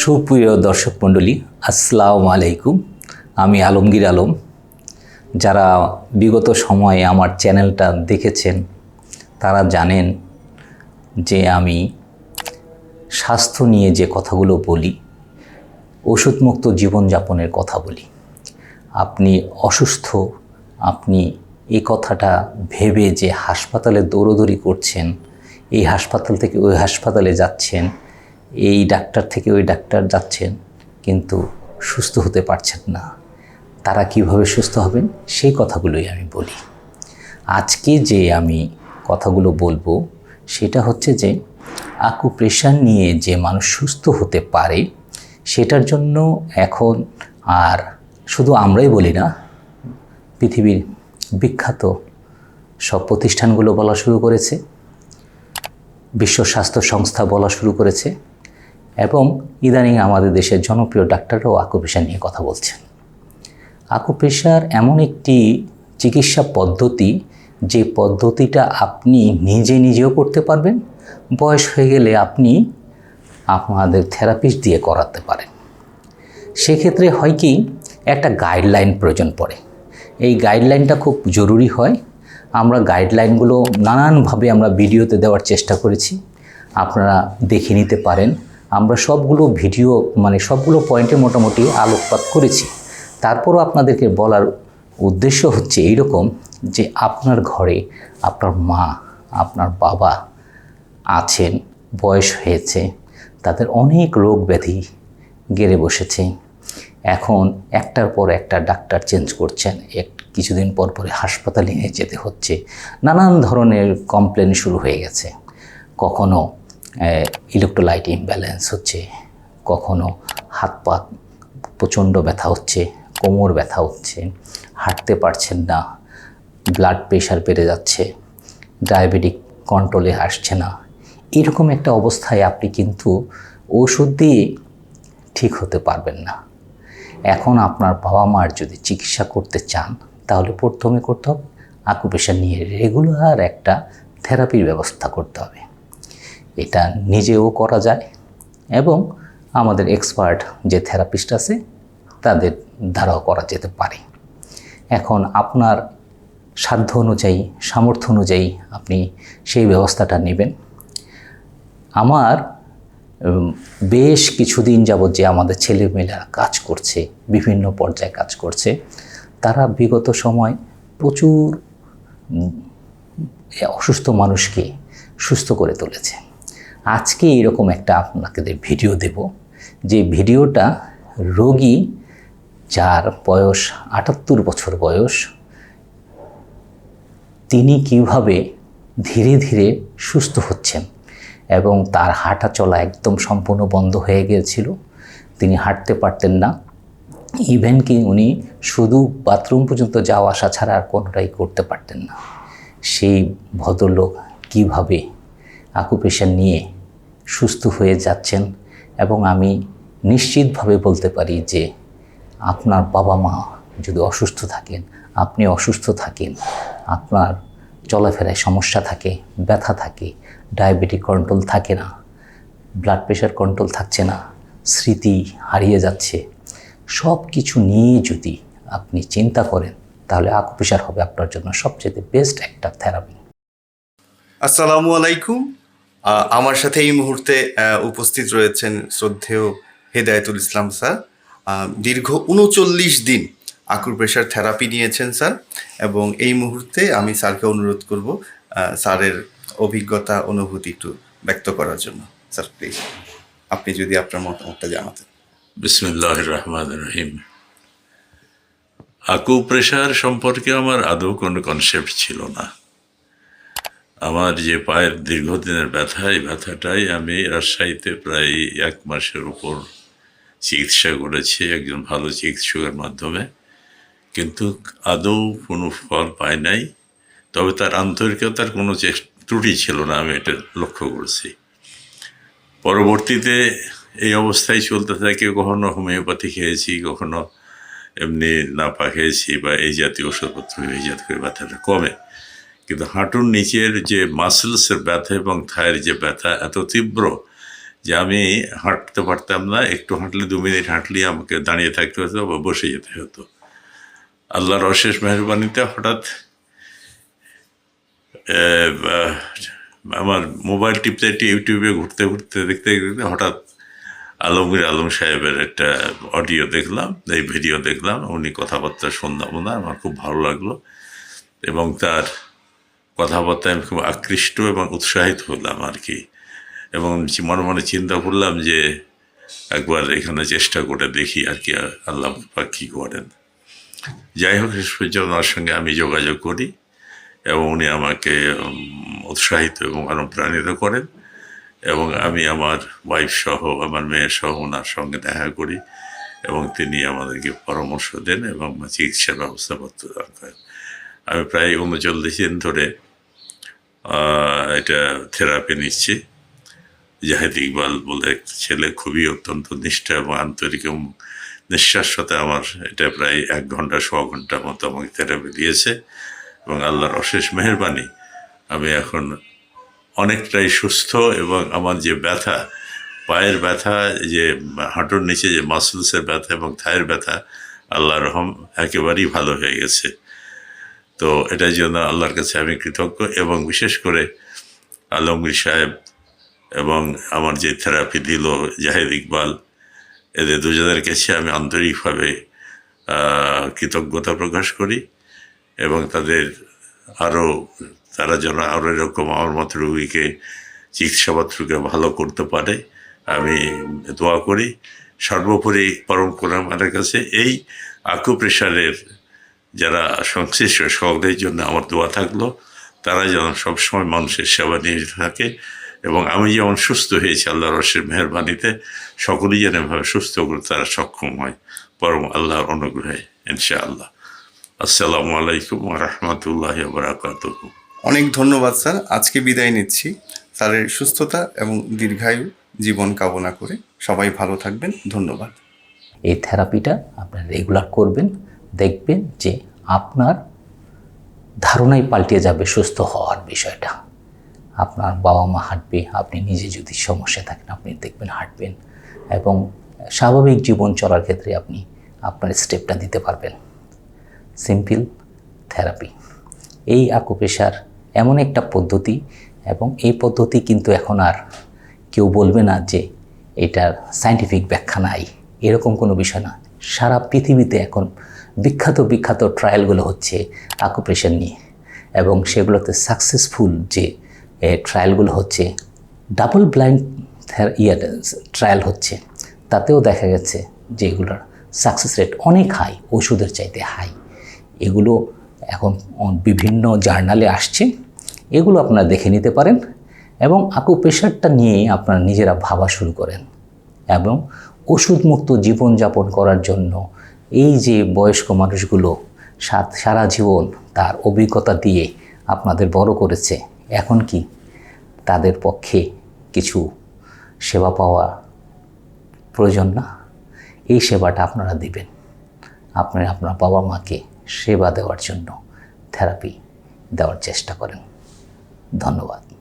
সুপ্রিয় দর্শক মণ্ডলী, আসসালামু আলাইকুম। আমি আলমগীর আলম। যারা বিগত সময়ে আমার চ্যানেলটা দেখেছেন, তারা জানেন যে আমি স্বাস্থ্য নিয়ে যে কথাগুলো বলি, ওষুধমুক্ত জীবনযাপনের কথা বলি। আপনি অসুস্থ, আপনি এই কথাটা ভেবে যে হাসপাতালে দৌড়দৌড়ি করছেন, এই হাসপাতাল থেকে ওই হাসপাতালে যাচ্ছেন এই ডাক্তার থেকে ওই ডাক্তার যাচ্ছেন, কিন্তু সুস্থ হতে পারছেন না। তারা কীভাবে সুস্থ হবেন সেই কথাগুলোই আমি বলি। আজকে যে আমি কথাগুলো বলব, সেটা হচ্ছে যে আকুপ্রেশার নিয়ে যে মানুষ সুস্থ হতে পারে, সেটার জন্য এখন আর শুধু আমরাই বলি না, পৃথিবীর বিখ্যাত সব প্রতিষ্ঠানগুলো বলা শুরু করেছে, বিশ্ব স্বাস্থ্য সংস্থা বলা শুরু করেছে এবং ইদানিং আমাদের দেশের জনপ্রিয় ডাক্তাররাও আকুপ্রেশার নিয়ে কথা বলছেন। আকুপ্রেশার এমন একটি চিকিৎসা পদ্ধতি, যে পদ্ধতিটা আপনি নিজে নিজেও করতে পারবেন, বয়স হয়ে গেলে আপনি আপনাদের থেরাপিস্ট দিয়ে করাতে পারেন। সেক্ষেত্রে হয় কি, একটা গাইডলাইন প্রয়োজন পড়ে। এই গাইডলাইনটা খুব জরুরি হয়। আমরা গাইডলাইনগুলো নানানভাবে আমরা ভিডিওতে দেওয়ার চেষ্টা করেছি। আপনারা দেখে নিতে পারেন। আমরা সবগুলো ভিডিও মানে সবগুলো পয়েন্টে মোটামুটি আলোকপাত করেছি। তারপরও আপনাদেরকে বলার উদ্দেশ্য হচ্ছে এইরকম যে আপনার ঘরে আপনার মা, আপনার বাবা আছেন, বয়স হয়েছে, তাদের অনেক রোগ ব্যাধি গেড়ে বসেছে। এখন একটার পর একটা ডাক্তার চেঞ্জ করছেন, এক কিছুদিন পর পরে হাসপাতালে নিয়ে যেতে হচ্ছে। নানান ধরনের কমপ্লেন শুরু হয়ে গেছে। কখনো ইলেকট্রোলাইট ইমব্যালেন্স হচ্ছে, কখনো হাত পা প্রচণ্ড ব্যথা হচ্ছে, কোমর ব্যথা হচ্ছে, হাঁটতে পারছেন না ব্লাড প্রেশার বেড়ে যাচ্ছে ডায়াবেটিক কন্ট্রোলে আসছে না, এরকম একটা অবস্থায় আপনি কিন্তু ওষুধ দিয়ে ঠিক হতে পারবেন না। এখন আপনার বাবা মার যদি চিকিৎসা করতে চান, তাহলে প্রথমে করতে হবে আকুপেশার নিয়ে রেগুলার একটা থেরাপির ব্যবস্থা করতে হবে। এটা নিজেও করা যায় এবং আমাদের এক্সপার্ট যে থেরাপিস্ট আছে, তাদের দ্বারাও করা যেতে পারে। এখন আপনার সাধ্য অনুযায়ী, সামর্থ্য অনুযায়ী আপনি সেই ব্যবস্থাটা নেবেন। আমার বেশ কিছুদিন যাবৎ যে আমাদের ছেলেমেয়েরা কাজ করছে, বিভিন্ন পর্যায়ে কাজ করছে, তারা বিগত সময় প্রচুর অসুস্থ মানুষকে সুস্থ করে তুলেছে। আজকে এরকম একটা আপনাদের ভিডিও দেব, যে ভিডিওটা রোগী যার বয়স আটাত্তর বছর বয়স, তিনি কীভাবে ধীরে ধীরে সুস্থ হচ্ছেন এবং তার হাঁটা চলা একদম সম্পূর্ণ বন্ধ হয়ে গিয়েছিল, তিনি হাঁটতে পারতেন না। ইভেন কি উনি শুধু বাথরুম পর্যন্ত যাওয়া আসা ছাড়া আর কোনোটাই করতে পারতেন না। সেই ভদ্রলোক কীভাবে আকুপেশন নিয়ে সুস্থ হয়ে যাচ্ছেন এবং আমি নিশ্চিতভাবে বলতে পারি যে আপনার বাবা মা যদি অসুস্থ থাকেন, আপনি অসুস্থ থাকেন, আপনার চলাফেরায় সমস্যা থাকে, ব্যথা থাকে, ডায়াবেটিক কন্ট্রোল থাকে না ব্লাড প্রেশার কন্ট্রোল থাকছে না, স্মৃতি হারিয়ে যাচ্ছে সব কিছু নিয়ে যদি আপনি চিন্তা করেন, তাহলে আকুপ্রেশার হবে আপনার জন্য সবচেয়ে বেস্ট একটা থেরাপি আসসালামু আলাইকুম। আমার সাথে এই মুহূর্তে উপস্থিত রয়েছেন শ্রদ্ধেয় হেদায়েতুল ইসলাম স্যার। দীর্ঘ উনচল্লিশ দিন আকুর প্রেশার থেরাপি নিয়েছেন স্যার এবং এই মুহূর্তে আমি স্যারকে অনুরোধ করব স্যারের অভিজ্ঞতা, অনুভূতি একটু ব্যক্ত করার জন্য। স্যার প্লিজ আপনি যদি আপনার মতামতটা জানাতেন। বিসমিল্লাহ রহমান রহিম। আকু প্রেশার সম্পর্কে আমার আদৌ কোনো কনসেপ্ট ছিল না। আমার যে পায়ের দীর্ঘদিনের ব্যথা, এই ব্যথাটাই আমি রাজশাহীতে প্রায় এক মাসের উপর চিকিৎসা করেছি, একজন ভালো চিকিৎসকের মাধ্যমে। কিন্তু আদৌ কোনো ফল পাই নাই। তবে তার আন্তরিকতার কোনো ত্রুটি ছিল না, আমি এটা লক্ষ্য করছি। পরবর্তীতে এই অবস্থায় চলতে থাকে, কখনো হোমিওপ্যাথি খেয়েছি, কখনো এমনি নাপা খেয়েছি বা এই জাতীয় ওষুধপত্র, এই জাতীয় ব্যথাটা কমে। কিন্তু হাঁটুর নিচের যে মাসেলসের ব্যথা এবং থায়ের যে ব্যথা এত তীব্র যে আমি হাঁটতে পারতাম না, একটু হাঁটলে দু মিনিট হাঁটলে আমাকে দাঁড়িয়ে থাকতে হতো বা বসে যেতে হতো। আল্লাহর অশেষ মেহরবানিতে হঠাৎ আমার মোবাইল টিপতে ইউটিউবে ঘুরতে ঘুরতে দেখতে দেখতে হঠাৎ আলমগীর আলম সাহেবের একটা অডিও দেখলাম, এই ভিডিও দেখলাম, উনি কথাবার্তা শুনলাম ওনার আমার খুব ভালো লাগল এবং তার কথাবার্তায় আমি খুব আকৃষ্ট এবং উৎসাহিত হলাম আর কি। এবং মনে মনে চিন্তা করলাম যে একবার এখানে চেষ্টা করে দেখি আর কি, আল্লাহ কী করেন। যাই হোক, শেষ পর্যন্ত ওনার সঙ্গে আমি যোগাযোগ করি এবং উনি আমাকে উৎসাহিত এবং অনুপ্রাণিত করেন। এবং আমি আমার ওয়াইফ সহ, আমার মেয়ে সহ ওনার সঙ্গে দেখা করি এবং তিনি আমাদেরকে পরামর্শ দেন এবং চিকিৎসার ব্যবস্থা করতে দরকার আমি প্রায় উনচল্লিশ দিন ধরে এটা থেরাপি নিচ্ছি জাহেদ ইকবাল বলে ছেলে খুবই অত্যন্ত নিষ্ঠা এবং আন্তরিক এবং নিঃশ্বাস সাথে আমার এটা প্রায় এক ঘণ্টা ছ ঘণ্টা মতো আমাকে থেরাপি দিয়েছে এবং আল্লাহর অশেষ মেহরবানি আমি এখন অনেকটাই সুস্থ এবং আমার যে ব্যথা পায়ের ব্যথা যে হাঁটুর নিচে যে মাসলসের ব্যথা এবং থায়ের ব্যথা আল্লাহ রহম একেবারেই ভালো হয়ে গেছে তো এটার জন্য আল্লাহর কাছে আমি কৃতজ্ঞ এবং বিশেষ করে আলমগীর সাহেব এবং আমার যে থেরাপি দিল জাহেদ ইকবাল, এদের দুজনের কাছে আমি আন্তরিকভাবে কৃতজ্ঞতা প্রকাশ করি এবং তাদের আরও, তারা যেন আরও এরকম আমার মতো রোগীকে, চিকিৎসাপত্রকে ভালো করতে পারে, আমি দোয়া করি। সর্বোপরি পরম কোরআনের কাছে এই আকুপ্রেশারের যারা সংশ্লিষ্ট সকলের জন্য আমার দোয়া থাকল তারা যেন সবসময় মানুষের সেবা নিয়ে থাকে এবং আমি যেমন সুস্থ হয়েছি আল্লাহ রসের মেহরবানিতে সকলেই যেন এভাবে সুস্থ করে তারা সক্ষম হয়। পরম আল্লাহর অনুগ্রহে ইনশাআল্লাহ। আসসালামু আলাইকুম রহমতুল্লাহ বারাকাত অনেক ধন্যবাদ স্যার। আজকে বিদায় নিচ্ছি। স্যারের সুস্থতা এবং দীর্ঘায়ু জীবন কামনা করে সবাই ভালো থাকবেন। ধন্যবাদ। এই থেরাপিটা আপনারা রেগুলার করবেন। দেখবেন যে আপনার ধারণাই পাল্টে যাবে সুস্থ হওয়ার বিষয়টা। আপনার বাবা মা হাঁটবে, আপনি নিজে যদি সমস্যা থাকেন, আপনি দেখবেন হাঁটবেন এবং স্বাভাবিক জীবন চলার ক্ষেত্রে আপনি আপনার স্টেপটা দিতে পারবেন। সিম্পল থেরাপি এই আকুপেশার এমন একটা পদ্ধতি এবং এই পদ্ধতি কিন্তু এখন আর কেউ বলবে না যে এটার সায়েন্টিফিক ব্যাখ্যা নাই। এরকম কোনো বিষয় না। সারা পৃথিবীতে এখন বিখ্যাত বিখ্যাত ট্রায়ালগুলো হচ্ছে আকুপেশার নিয়ে। এবং সেগুলোতে সাকসেসফুল যে ট্রায়ালগুলো হচ্ছে ডাবল ব্লাইন্ড ইয়ার ট্রায়াল হচ্ছে। তাতেও দেখা গেছে যে এগুলোর সাকসেস রেট অনেক হাই ওষুধের চাইতে হাই এগুলো এখন বিভিন্ন জার্নালে আসছে। এগুলো আপনারা দেখে নিতে পারেন এবং আকুপেশারটা নিয়ে আপনারা নিজেরা ভাবা শুরু করেন। এবং ওষুধমুক্ত জীবনযাপন করার জন্য এই যে বয়স্ক মানুষগুলো সাত- সারা জীবন তার অভিজ্ঞতা দিয়ে আপনাদের বড় করেছে, এখন কি তাদের পক্ষে কিছু সেবা পাওয়া প্রয়োজন না? এই সেবাটা আপনারা দিবেন। আপনারা আপনার বাবা মাকে সেবা দেওয়ার জন্য থেরাপি দেওয়ার চেষ্টা করেন। ধন্যবাদ।